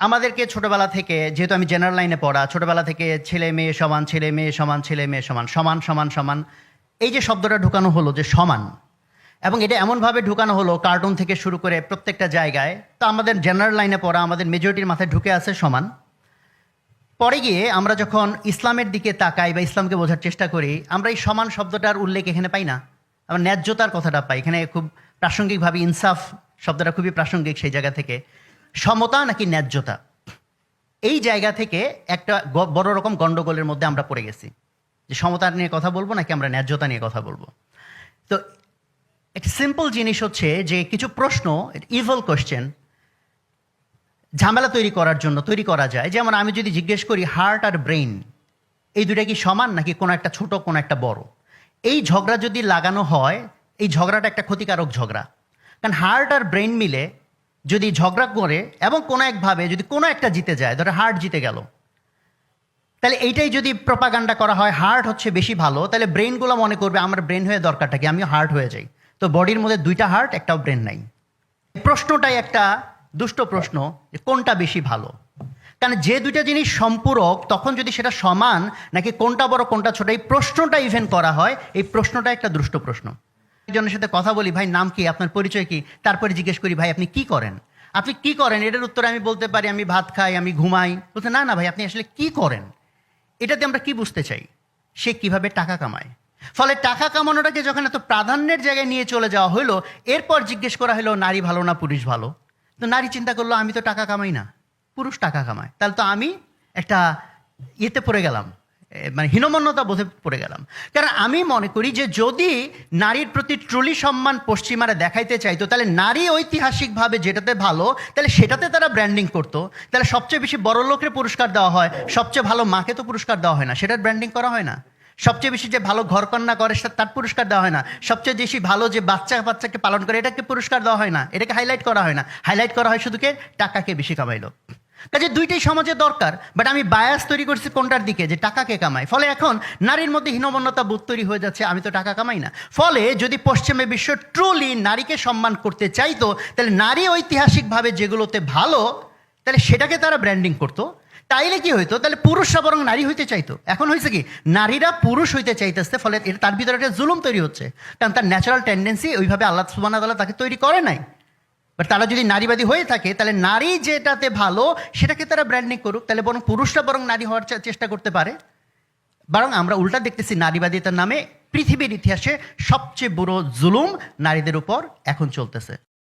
আমাদেরকে ছোটবেলা থেকে, যেহেতু আমি জেনারেল লাইনে পড়া, ছোটবেলা থেকে ছেলে মেয়ে সমান, ছেলে মেয়ে সমান, ছেলে মেয়ে সমান সমান সমান সমান, এই যে শব্দটা ঢুকানো হলো যে সমান, এবং এটা এমনভাবে ঢুকানো হলো কার্টুন থেকে শুরু করে প্রত্যেকটা জায়গায়, তো আমাদের জেনারেল লাইনে পড়া, আমাদের মেজরিটির মাথায় ঢুকে আছে সমান। পরে গিয়ে আমরা যখন ইসলামের দিকে তাকাই বা ইসলামকে বোঝার চেষ্টা করি, আমরা এই সমান শব্দটার উল্লেখ এখানে পাই না। আমরা ন্যায্যতার কথাটা পাই। এখানে খুব প্রাসঙ্গিকভাবে ইনসাফ শব্দটা খুবই প্রাসঙ্গিক সেই জায়গা থেকে। সমতা নাকি ন্যায্যতা? এই জায়গা থেকে একটা বড় রকম গন্ডগোলের মধ্যে আমরা পড়ে গেছি। যে সমতা নিয়ে কথা বলব নাকি আমরা ন্যায্যতা নিয়ে কথা বলব? তো একটা সিম্পল জিনিস হচ্ছে যে কিছু প্রশ্ন ইভল কোশ্চেন ঝামেলা তৈরি করার জন্য তৈরি করা যায়। যেমন আমি যদি জিজ্ঞেস করি হার্ট আর ব্রেইন এই দুটা কি সমান নাকি কোনো একটা ছোট, কোনো একটা বড়? এই ঝগড়া যদি লাগানো হয়, এই ঝগড়াটা একটা ক্ষতিকারক ঝগড়া। কারণ হার্ট আর ব্রেইন মিলে যদি ঝগড়া করে এবং কোনো একভাবে যদি কোনো একটা জিতে যায়, ধরো হার্ট জিতে গেল, তাহলে এইটাই যদি প্রপাগান্ডা করা হয় হার্ট হচ্ছে বেশি ভালো, তাহলে ব্রেনগুলো মনে করবে, আমার ব্রেন হয়ে দরকারটা কি? আমিও হার্ট হয়ে যাই। তো বডির মধ্যে দুইটা হার্ট একটাও ব্রেন নাই। প্রশ্নটাই একটা দুষ্ট প্রশ্ন, যে কোনটা বেশি ভালো? কারণ যে দুইটা জিনিস সম্পূরক, তখন যদি সেটা সমান, নাকি কোনটা বড়, কোনটা ছোট, এই প্রশ্নটা ইভেন করা হয়, এই প্রশ্নটা একটা দুষ্ট প্রশ্ন। একজনের সাথে কথা বলি, ভাই, নাম কি? আপনার পরিচয় কি? তারপরে জিজ্ঞেস করি, ভাই, আপনি কি করেন? আপনি কি করেন? এটার উত্তরে আমি বলতে পারি, আমি ভাত খাই, আমি ঘুমাই। বলতে না না, ভাই, আপনি আসলে কি করেন? এটাতে আমরা কি বুঝতে চাই? সে কীভাবে টাকা কামায়? ফলে টাকা কামানোটাকে যখন এত প্রাধান্যের জায়গায় নিয়ে চলে যাওয়া হলো, এরপর জিজ্ঞেস করা হলো, নারী ভালো না পুরুষ ভালো? তো নারী চিন্তা করল, আমি তো টাকা কামাই না, পুরুষ টাকা কামায়। তাহলে তো আমি একটা ইয়েতে পড়ে গেলাম। মানে হীনমন্যতা বোধে পড়ে গেলাম। কারণ আমি মনে করি যে যদি নারীর প্রতি ট্রুলি সম্মান পশ্চিমারা দেখাইতে চাইতো, তাহলে নারী ঐতিহাসিকভাবে যেটাতে ভালো, তাহলে সেটাতে তারা ব্র্যান্ডিং করতো। তাহলে সবচেয়ে বেশি বড় লোকের পুরস্কার দেওয়া হয়, সবচেয়ে ভালো মাকে তো পুরস্কার দেওয়া হয় না, সেটার ব্র্যান্ডিং করা হয় না। সবচেয়ে বেশি যে ভালো ঘরকন্যা করে তার পুরস্কার দেওয়া হয় না। সবচেয়ে বেশি ভালো যে বাচ্চা বাচ্চাকে পালন করে, এটাকে পুরস্কার দেওয়া হয় না, এটাকে হাইলাইট করা হয় না। হাইলাইট করা হয় শুধুকে টাকাকে বেশি কামাইলো। কাজে দুইটাই সমাজে দরকার বাট আমি বায়াস তৈরি করছি কোনটার দিকে? যে টাকাকে কামাই ফলে এখন নারীর মধ্যে হীনমন্যতা বোধ তৈরি হয়ে যাচ্ছে, আমি তো টাকা কামাই না। ফলে যদি পশ্চিমে বিশ্ব ট্রুলি নারীকে সম্মান করতে চাইতো, তাহলে নারী ঐতিহাসিকভাবে যেগুলোতে ভালো, তাহলে সেটাকে তারা ব্র্যান্ডিং করতো। তাইলে কি হইতো? তাহলে পুরুষরা বরং নারী হইতে চাইতো। এখন হয়েছে কি? নারীরা পুরুষ হইতে চাইতেছে, ফলে তার ভিতরে একটা জুলুম তৈরি হচ্ছে। কারণ তার ন্যাচারাল টেন্ডেন্সি ওইভাবে আল্লাহ সুবান তাকে তৈরি করে নাই। বাট তারা যদি নারীবাদী হয়ে থাকে, তাহলে নারী যেটাতে ভালো, সেটাকে তারা ব্র্যান্ডিং করুক। তাহলে বরং পুরুষরা বরং নারী হওয়ার চেষ্টা করতে পারে। বরং আমরা উল্টা দেখতেছি নারীবাদিতার নামে পৃথিবীর ইতিহাসে সবচেয়ে বড় জুলুম নারীদের উপর এখন চলতেছে।